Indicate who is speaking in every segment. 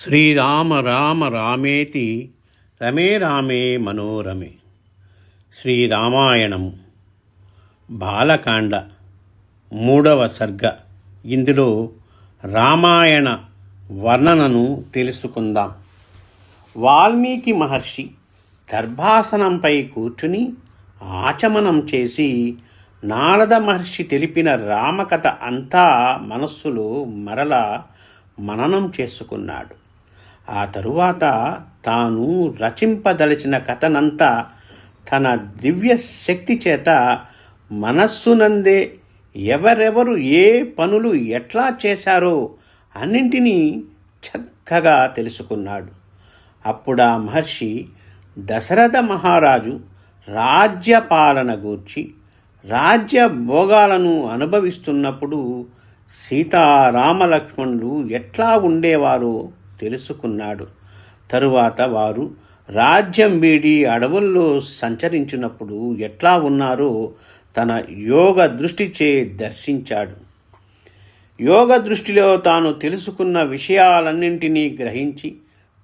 Speaker 1: శ్రీరామ రామ రామేతి రమే రామే మనోరమే. శ్రీరామాయణం బాలకాండ మూడవ సర్గ. ఇందులో రామాయణ వర్ణనను తెలుసుకుందాం. వాల్మీకి మహర్షి దర్భాసనంపై కూర్చుని ఆచమనం చేసి నారద మహర్షి తెలిపిన రామకథ అంతా మనస్సులో మరల మననం చేసుకున్నాడు. ఆ తరువాత తాను రచింపదలిచిన కథనంతా తన దివ్య శక్తి చేత మనస్సునందే ఎవరెవరు ఏ పనులు ఎట్లా చేశారో అన్నింటినీ చక్కగా తెలుసుకున్నాడు. అప్పుడా మహర్షి దశరథ మహారాజు రాజ్యపాలన గూర్చి రాజ్య భోగాలను అనుభవిస్తున్నప్పుడు సీతారామలక్ష్మణులు ఎట్లా ఉండేవారో తెలుసుకున్నాడు. తరువాత వారు రాజ్యం వీడి అడవుల్లో సంచరించినప్పుడు ఎట్లా ఉన్నారో తన యోగ దృష్టిచే దర్శించాడు. యోగ దృష్టిలో తాను తెలుసుకున్న విషయాలన్నింటినీ గ్రహించి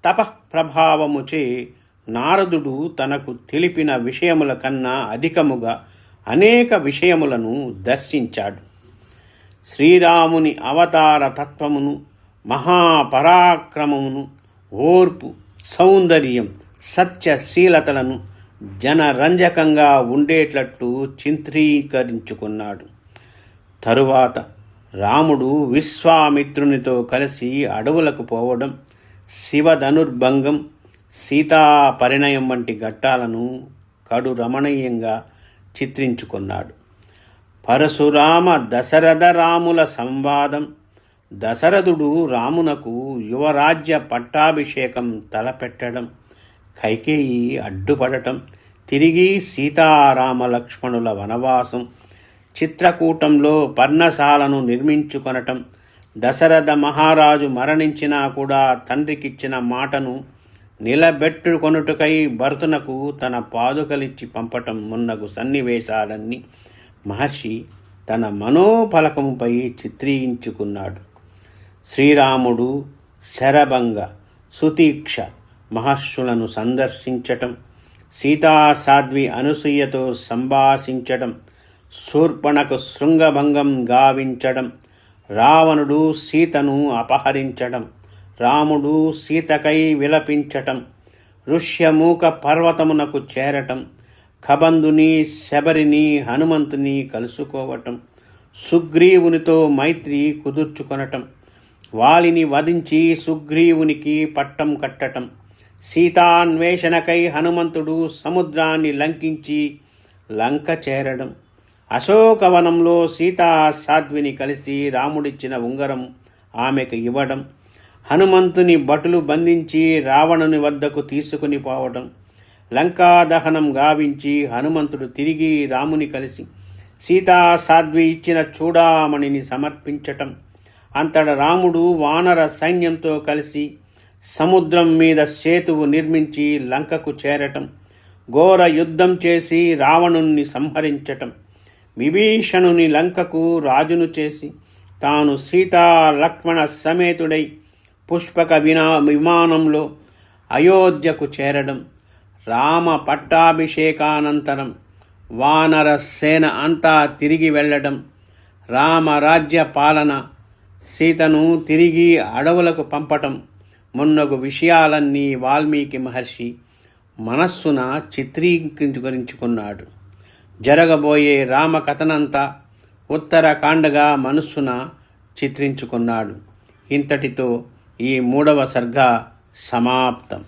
Speaker 1: తప ప్రభావముచే నారదుడు తనకు తెలిపిన విషయముల కన్నా అధికముగా అనేక విషయములను దర్శించాడు. శ్రీరాముని అవతార తత్వమును మహాపరాక్రమమును ఓర్పు సౌందర్యం సత్యశీలతలను జనరంజకంగా ఉండేటట్లు చిత్రీకరించుకున్నాడు. తరువాత రాముడు విశ్వామిత్రునితో కలిసి అడవులకు పోవడం శివధనుర్భంగం సీతా పరిణయం వంటి ఘట్టాలను కడు రమణీయంగా చిత్రించుకున్నాడు. పరశురామ దశరథ రాముల సంవాదం దశరథుడు రామునకు యువరాజ్య పట్టాభిషేకం తలపెట్టడం కైకేయి అడ్డుపడటం తిరిగి సీతారామ లక్ష్మణుల వనవాసం చిత్రకూటంలో పర్ణశాలను నిర్మించుకొనటం దశరథ మహారాజు మరణించినా కూడా తండ్రికిచ్చిన మాటను నిలబెట్టుకొనుటకై భరతునకు తన పాదుకలిచ్చి పంపటం మున్నగు సన్నివేశాలన్నీ మహర్షి తన మనోఫలకముపై చిత్రీయించుకున్నాడు. శ్రీరాముడు శరభంగ సుతీక్ష మహర్షులను సందర్శించటం సీతాసాధ్వి అనసూయతో సంభాషించటం శూర్పణకు శృంగభంగం గావించడం రావణుడు సీతను అపహరించడం రాముడు సీతకై విలపించటం ఋష్యమూక పర్వతమునకు చేరటం కబందుని శబరిని హనుమంతుని కలుసుకోవటం సుగ్రీవునితో మైత్రి కుదుర్చుకొనటం వాలిని వధించి సుగ్రీవునికి పట్టం కట్టటం. సీతాన్వేషణకై హనుమంతుడు సముద్రాన్ని లంకించి లంక చేరడం. అశోకవనంలో సీతా సాధ్విని కలిసి రాముడిచ్చిన ఉంగరం ఆమెకు ఇవ్వడం. హనుమంతుని భటులు బంధించి రావణుని వద్దకు తీసుకుని పోవడం. లంకా దహనం గావించి హనుమంతుడు తిరిగి రాముని కలిసి సీతా సాధ్వి ఇచ్చిన చూడామణిని సమర్పించటం. అంతట రాముడు వానర సైన్యంతో కలిసి సముద్రం మీద సేతువు నిర్మించి లంకకు చేరటం ఘోర యుద్ధం చేసి రావణుణ్ణి సంహరించటం విభీషణుని లంకకు రాజును చేసి తాను సీతా లక్ష్మణ సమేతుడై పుష్పక వినా విమానంలో అయోధ్యకు చేరడం రామ పట్టాభిషేకానంతరం వానర సేన అంతా తిరిగి వెళ్ళడం రామరాజ్య పాలన సీతను తిరిగి అడవులకు పంపటం మొన్నకు విషయాలన్నీ వాల్మీకి మహర్షి మనస్సున చిత్రీకరించుకున్నాడు జరగబోయే రామకథనంతా ఉత్తరకాండగా మనస్సున చిత్రించుకున్నాడు. ఇంతటితో ఈ మూడవ సర్గ సమాప్తం.